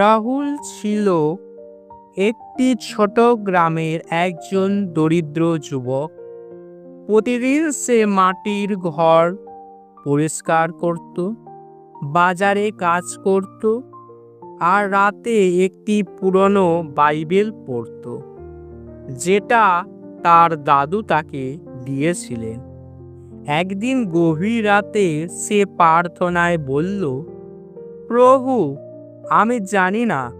রাহুল ছিল একটি ছোট গ্রামের একজন দরিদ্র যুবক। প্রতিদিন সে মাটির ঘর পরিষ্কার করত, বাজারে কাজ করত আর রাতে একটি পুরনো বাইবেল পড়ত, যেটা তার দাদু তাকে দিয়েছিলেন। একদিন গভীর রাতে সে প্রার্থনায় বলল, প্রভু আমি জানি না,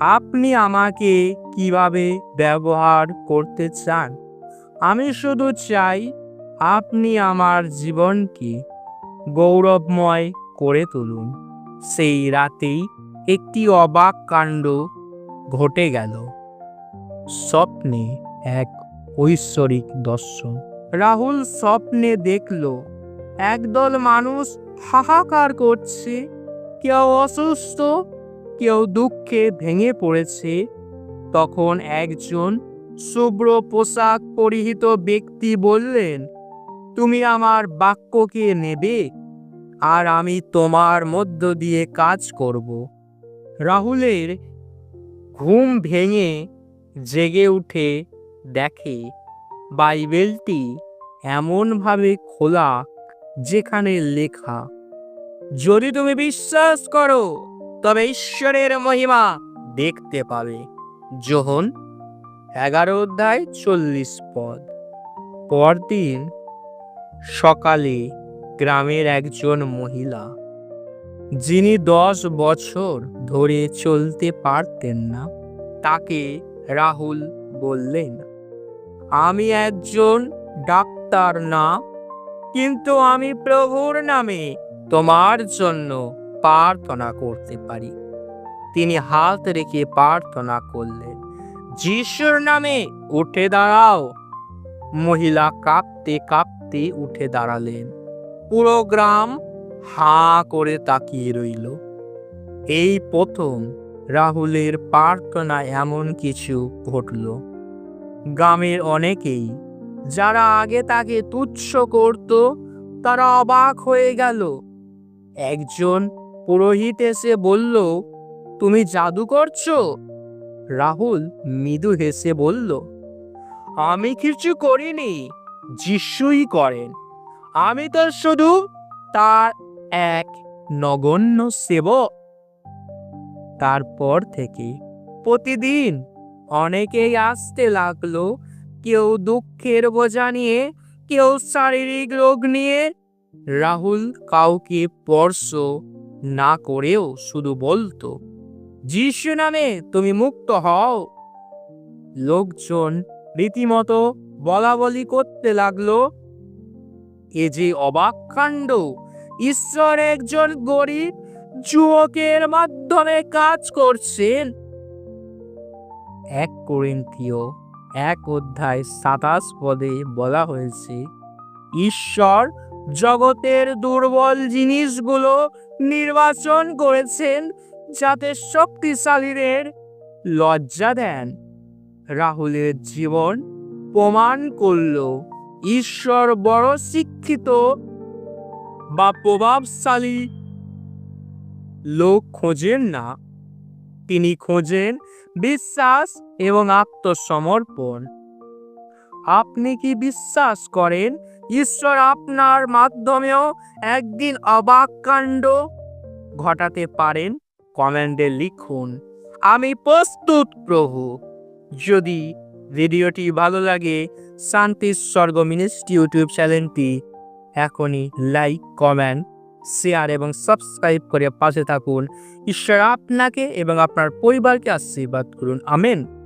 আপনি আমাকে কীভাবে ব্যবহার করতে চান? আমি শুধু চাই আপনি আমার জীবনকে গৌরবময় করে তুলুন। সেই রাতেই একটি অবাক কাণ্ড ঘটে গেল। স্বপ্নে এক ঐশ্বরিক দর্শন। রাহুল স্বপ্নে দেখল, একদল মানুষ হাহাকার করছে। কেউ অসুস্থ, কেউ দুঃখে ভেঙে পড়েছে, তখন একজন শুভ্র পোশাক পরিহিত ব্যক্তি বললেন, তুমি আমার বাক্যকে নেবে আর আমি তোমার মধ্য দিয়ে কাজ করব। রাহুলের ঘুম ভেঙে জেগে উঠে দেখে বাইবেলটি এমনভাবে খোলা যেখানে লেখা যদি তুমি বিশ্বাস করো, তবে ঈশ্বরের মহিমা দেখতে পাবে। যোহন এগারো অধ্যায় চল্লিশ পদ। পরদিন সকালে গ্রামের একজন মহিলা, যিনি দশ বছর ধরে চলতে পারতেন না, তাকে রাহুল বললেন, আমি একজন ডাক্তার না, কিন্তু আমি প্রভুর নামে তোমার জন্য প্রার্থনা করতে পারি। তিনি হাত রেখে প্রার্থনা করলেন, যিশুর নামে উঠে দাঁড়াও। মহিলা কাঁপতে কাঁপতে উঠে দাঁড়ালেন। পুরো গ্রাম হাঁ করে তাকিয়ে রইল। এই প্রথম রাহুলের প্রার্থনায় এমন কিছু ঘটল। গ্রামের অনেকেই, যারা আগে তাকে তুচ্ছ করত, তারা অবাক হয়ে গেল। একজন পুরোহিত এসে বলল, তুমি জাদু করছ? রাহুল মৃদু হেসে বলল, আমি কিছু করিনি, যিশুই করেন। আমি তো শুধু তার এক নগণ্য সেবক। তারপর থেকে প্রতিদিন অনেকেই আসতে লাগল, কেউ দুঃখের বোঝা নিয়ে, কেউ শারীরিক রোগ নিয়ে রাহুল কাউকে স্পর্শ না করেও শুধু বলতো, যিশু নামে তুমি মুক্ত হও। লোকজন রীতিমতো বলা বলি করতে লাগল। এ যে অবাক কাণ্ড, ঈশ্বর একজন গরিব যুবকের মাধ্যমে কাজ করছেন। এক করিন্থীয় এক অধ্যায় সাতাশ পদে বলা হয়েছে, ঈশ্বর জগতের দুর্বল জিনিসগুলো নির্বাচন করেছেন যাতে শক্তিশালীদের লজ্জা দেন। রাহুলের জীবন প্রমাণ করল ঈশ্বর বড় শিক্ষিত বা প্রভাবশালী লোক খোঁজেন না। তিনি খোঁজেন বিশ্বাস এবং আত্মসমর্পণ। আপনি কি বিশ্বাস করেন ঈশ্বর আপনার মাধ্যমেও একদিন অবাক কাণ্ড ঘটাতে পারেন কমেন্টে লিখুন। আমি প্রস্তুত, প্রভু। যদি ভিডিওটি ভালো লাগে শান্তির স্বর্গ মিনিস্ট্রি ইউটিউব চ্যানেলটি এখনই লাইক, কমেন্ট, শেয়ার এবং সাবস্ক্রাইব করে পাশে থাকুন। ঈশ্বর আপনাকে এবং আপনার পরিবারকে আশীর্বাদ করুন। আমেন।